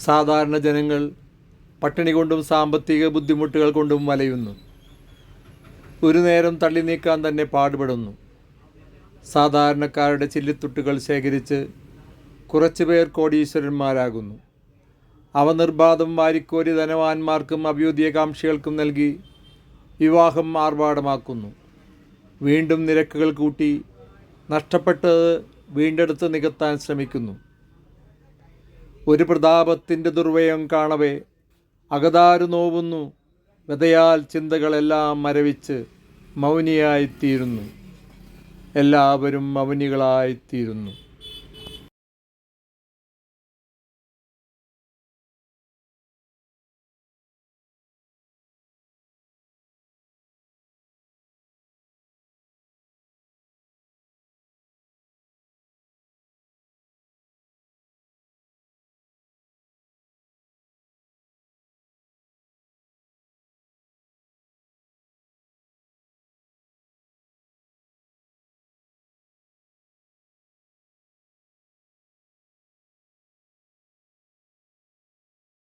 സാധാരണ ജനങ്ങൾ പട്ടിണി കൊണ്ടും സാമ്പത്തിക ബുദ്ധിമുട്ടുകൾ കൊണ്ടും വലയുന്നു. ഒരു നേരം തള്ളി നീക്കാൻ തന്നെ പാടുപെടുന്നു. സാധാരണക്കാരുടെ ചില്ലിത്തുട്ടുകൾ ശേഖരിച്ച് കുറച്ചു പേർ കോടീശ്വരന്മാരാകുന്നു. അവ നിർബാധം വാരിക്കോരി ധനവാന്മാർക്കും അഭ്യുദയകാംക്ഷികൾക്കും നൽകി വിവാഹം ആർഭാടമാക്കുന്നു. വീണ്ടും നിരക്കുകൾ കൂട്ടി നഷ്ടപ്പെട്ടത് വീണ്ടെടുത്ത് നികത്താൻ ശ്രമിക്കുന്നു. ഒരു പ്രതാപത്തിന്റെ ദുർവയം കാണവേ. അകതാരു നോവുന്നു. വിതയാൽ ചിന്തകളെല്ലാം മരവിച്ച് മൗനിയായിത്തീരുന്നു. എല്ലാവരും മൗനികളായിത്തീരുന്നു.